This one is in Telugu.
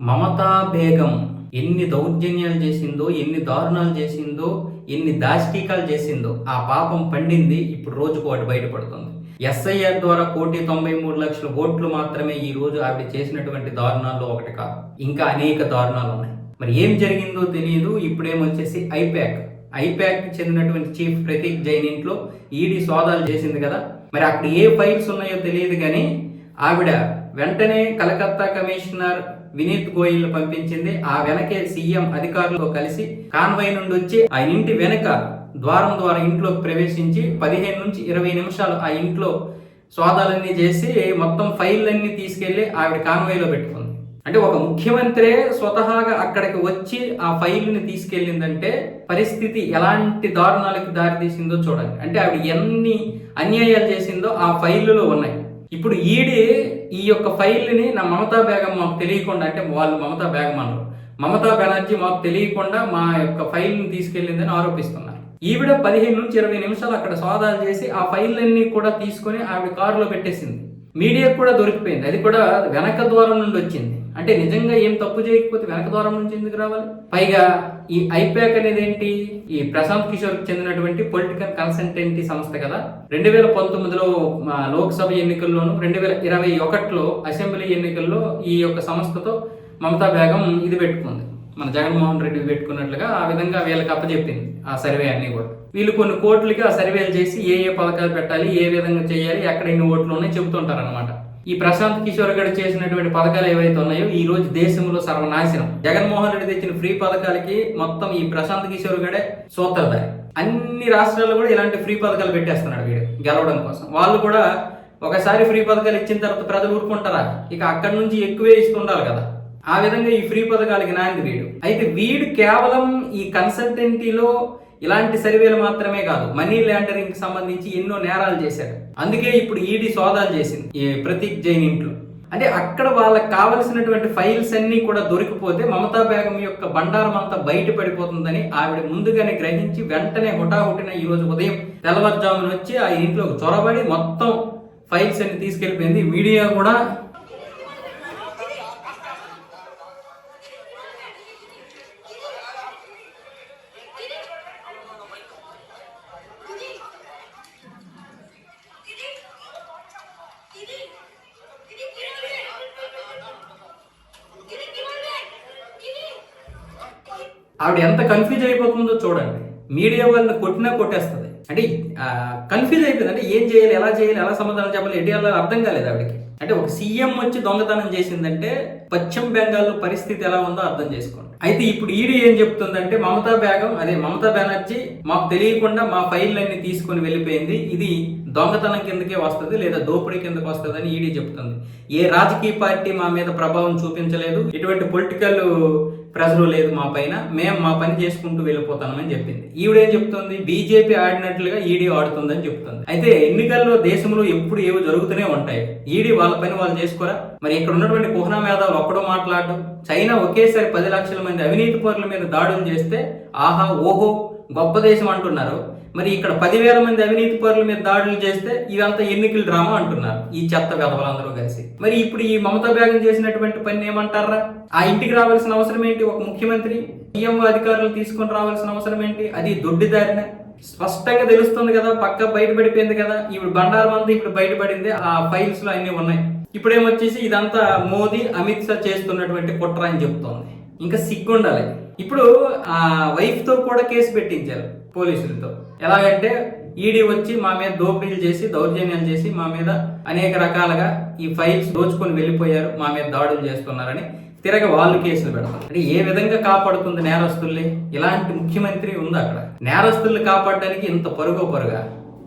మమతా బేగం ఎన్ని దౌర్జన్యాలు చేసిందో ఎన్ని దారుణాలు చేసిందో ఎన్ని దాష్టీకాలు చేసిందో ఆ పాపం పండింది. ఇప్పుడు రోజుకు ఒకటి బయటపడుతుంది. ఎస్ఐఆర్ ద్వారా కోటి తొంభై మూడు లక్షల ఓట్లు మాత్రమే ఈ రోజు ఆవిడ చేసినటువంటి దారుణాల్లో ఒకటి కాదు. ఇంకా అనేక దారుణాలు ఉన్నాయి. మరి ఏం జరిగిందో తెలియదు. ఇప్పుడేమొచ్చేసి ఐప్యాక్ ఐప్యాక్ చెందినటువంటి చీఫ్ ప్రతీక్ జైన్ ఇంట్లో ఈడీ సోదాలు చేసింది కదా. మరి అక్కడ ఏ ఫైల్స్ ఉన్నాయో తెలియదు కానీ ఆవిడ వెంటనే కలకత్తా కమిషనర్ వినీత్ గోయల్ పంపించింది. ఆ వెనకే సీఎం అధికారులతో కలిసి కాన్వాయ్ నుండి వచ్చి ఆ ఇంటి వెనక ద్వారం ద్వారా ఇంట్లోకి ప్రవేశించి పదిహేను నుంచి ఇరవై నిమిషాలు ఆ ఇంట్లో సోదాలన్నీ చేసి మొత్తం ఫైళ్ళన్నీ తీసుకెళ్ళి ఆవిడ కాన్వాయ్లో పెట్టుకుంది. అంటే ఒక ముఖ్యమంత్రే స్వతహాగా అక్కడికి వచ్చి ఆ ఫైల్ని తీసుకెళ్ళిందంటే పరిస్థితి ఎలాంటి దారుణాలకు దారితీసిందో చూడండి. అంటే ఆవిడ ఎన్ని అన్యాయాలు చేసిందో ఆ ఫైళ్ళలో ఉన్నాయి. ఇప్పుడు ఈడీ ఈ యొక్క ఫైల్ని నా మమతా బేగం మాకు తెలియకుండా అంటే వాళ్ళు మమతా బేగం అన్నారు మమతా బెనర్జీ మాకు తెలియకుండా మా యొక్క ఫైల్ని తీసుకెళ్ళిందని ఆరోపిస్తున్నారు. ఈవిడ పదిహేను నుంచి ఇరవై నిమిషాలు అక్కడ సోదాలు చేసి ఆ ఫైళ్ళన్నీ కూడా తీసుకొని ఆవిడ కారులో పెట్టేసింది. మీడియాకు కూడా దొరికిపోయింది. అది కూడా వెనక ద్వారం నుండి వచ్చింది. అంటే నిజంగా ఏం తప్పు చేయకపోతే వెనక ద్వారం నుంచి ఎందుకు రావాలి? పైగా ఈ ఐపాక్ అనేది ఏంటి? ఈ ప్రశాంత్ కిషోర్ చెందినటువంటి పొలిటికల్ కన్సల్టెంటీ సంస్థ కదా. రెండు వేల పంతొమ్మిదిలో లోక్సభ ఎన్నికల్లోను రెండు వేల ఇరవై ఒకటిలో అసెంబ్లీ ఎన్నికల్లో ఈ యొక్క సంస్థతో మమతా బేగం ఇది పెట్టుకుంది. మన జగన్మోహన్ రెడ్డి పెట్టుకున్నట్లుగా ఆ విధంగా వీళ్ళకి అప్పచెప్పింది ఆ సర్వే అన్ని కూడా. వీళ్ళు కొన్ని కోట్లకి ఆ సర్వేలు చేసి ఏ ఏ పథకాలు పెట్టాలి ఏ విధంగా చేయాలి ఎక్కడ ఎన్ని ఓట్లు ఉన్నాయి చెబుతుంటారు అనమాట ఈ ప్రశాంత్ కిషోర్ గారు చేసినటువంటి పథకాలు ఏవైతే ఉన్నాయో ఈ రోజు దేశంలో సర్వనాశనం. జగన్మోహన్ రెడ్డి తెచ్చిన ఫ్రీ పథకాలకి మొత్తం ఈ ప్రశాంత్ కిషోర్ గడే సూత్రధారి అన్ని రాష్ట్రాల్లో కూడా ఇలాంటి ఫ్రీ పథకాలు పెట్టేస్తున్నాడు వీడు గెలవడం కోసం. వాళ్ళు కూడా ఒకసారి ఫ్రీ పథకాలు ఇచ్చిన తర్వాత ప్రజలు ఊరుకుంటారా? ఇక అక్కడి నుంచి ఎక్కువే ఇస్తుండాలి కదా. ఆ విధంగా ఈ ఫ్రీ పథకాలకి నాంది వీడు. అయితే వీడు కేవలం ఈ కన్సల్టెంటీలో ఇలాంటి సర్వేలు మాత్రమే కాదు మనీ ల్యాండరింగ్కి సంబంధించి ఎన్నో నేరాలు చేశారు అందుకే ఇప్పుడు ఈడీ సోదాలు చేసింది ఈ ప్రతీక్ జైన్ ఇంట్లో. అంటే అక్కడ వాళ్ళకి కావలసినటువంటి ఫైల్స్ అన్నీ కూడా దొరికిపోతే మమతా బేగం యొక్క బండారం అంతా బయట పడిపోతుందని ఆవిడ ముందుగానే గ్రహించి వెంటనే హుటాహుటిన ఈ రోజు ఉదయం తెల్లవారుజామున వచ్చి ఆ ఇంట్లోకి చొరబడి మొత్తం ఫైల్స్ అన్ని తీసుకెళ్ళిపోయింది మీడియా కూడా ఆవిడ ఎంత కన్ఫ్యూజ్ అయిపోతుందో చూడండి. మీడియా వాళ్ళని కొట్టినా కొట్టేస్తుంది. అంటే కన్ఫ్యూజ్ అయిపోయింది. అంటే ఏం చేయాలి ఎలా చేయాలి ఎలా సమాధానం చెప్పాలి ఎటు వెళ్ళాలి అర్థం కాలేదు ఆవిడకి. అంటే ఒక సీఎం వచ్చి దొంగతనం చేసిందంటే పశ్చిమ బెంగాల్లో పరిస్థితి ఎలా ఉందో అర్థం చేసుకోండి. అయితే ఇప్పుడు ఈడీ ఏం చెప్తుందంటే మమతా బేగం అదే మమతా బెనర్జీ మాకు తెలియకుండా మా ఫైళ్ళన్ని తీసుకొని వెళ్ళిపోయింది. ఇది దొంగతనం కిందకే వస్తుంది లేదా దోపిడీ కిందకి వస్తుంది అని ఈడీ చెప్తుంది. ఏ రాజకీయ పార్టీ మా మీద ప్రభావం చూపించలేదు. ఎటువంటి పొలిటికల్ ప్రెజర్ లేదు మా పైన మేము మా పని చేసుకుంటూ వెళ్ళిపోతామని చెప్పింది. ఈవిడేం చెప్తుంది? బీజేపీ ఆడినట్లుగా ఈడీ ఆడుతుందని చెప్తుంది. అయితే ఎన్నికల్లో దేశంలో ఎప్పుడు ఏవో జరుగుతూనే ఉంటాయి. ఈడీ వాళ్ళ పని వాళ్ళు చేసుకోరా? మరి ఇక్కడ ఉన్నటువంటి కుహనా మేధావులు ఒక్కడో మాట్లాడడం. చైనా ఒకేసారి పది లక్షల మంది అవినీతి పరుల మీద దాడులు చేస్తే ఆహా ఓహో గొప్ప దేశం అంటున్నారు. మరి ఇక్కడ పదివేల మంది అవినీతి పరుల మీద దాడులు చేస్తే ఇదంతా ఎన్నికల డ్రామా అంటున్నారు ఈ చెత్త వెధవలందరూ కలిసి. మరి ఇప్పుడు ఈ మమతా బేగం చేసినటువంటి పని ఏమంటారా? ఆ ఇంటికి రావాల్సిన అవసరం ఏంటి? ఒక ముఖ్యమంత్రి సీఎం అధికారులు తీసుకొని రావాల్సిన అవసరం ఏంటి? అది దొడ్డిదారిన. స్పష్టంగా తెలుస్తుంది కదా పక్క బయటపడిపోయింది కదా. ఇప్పుడు బండారం అంతా ఇప్పుడు బయటపడింది. ఆ ఫైల్స్లో అన్ని ఉన్నాయి. ఇప్పుడేమొచ్చేసి ఇదంతా మోదీ అమిత్ షా చేస్తున్నటువంటి కుట్ర అని చెప్తోంది. ఇంకా సిగ్గుండాలి. ఇప్పుడు ఆ వైఫ్తో కూడా కేసు పెట్టించారు పోలీసులతో. ఎలాగంటే ఈడీ వచ్చి మా మీద దోపిడీలు చేసి దౌర్జన్యాలు చేసి మా మీద అనేక రకాలుగా ఈ ఫైల్స్ దోచుకొని వెళ్ళిపోయారు మా మీద దాడులు చేస్తున్నారని తిరగ వాళ్ళు కేసులు పెడతారు. అంటే ఏ విధంగా కాపాడుతుంది నేరస్తుల్ని? ఇలాంటి ముఖ్యమంత్రి ఉంది అక్కడ నేరస్తుల్ని కాపాడడానికి ఇంత పరుగో పరుగా